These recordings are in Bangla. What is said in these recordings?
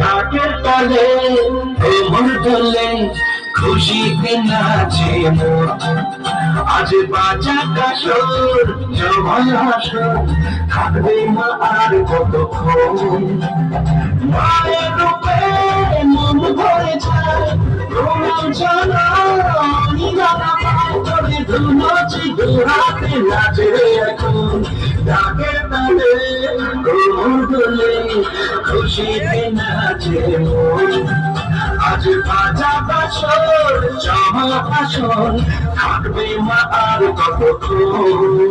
ঢাকের তালে ভ্রমণ তোলে খুশিতে নাচে মন আজ বাজা কাশর জমাল হাসর, থাকবে মা আর কতক্ষণ? মায়ের রূপে মন ভরে যায় রোমাঞ্চনা নিরালা পায় করে ধুনাচি ঘোরাতে নাচে। তোলে খুশিতে নাচে আজ বাজা বাসর জমা বাসর থাকবে মা আর কতক্ষণ?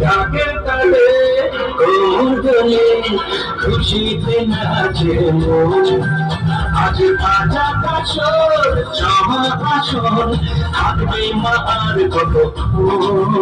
ডাকের তালে কোমর দোলে খুশিতে নাচে আজ ভাজা কাছর জমা আসর থাকবে মা কতক্ষণ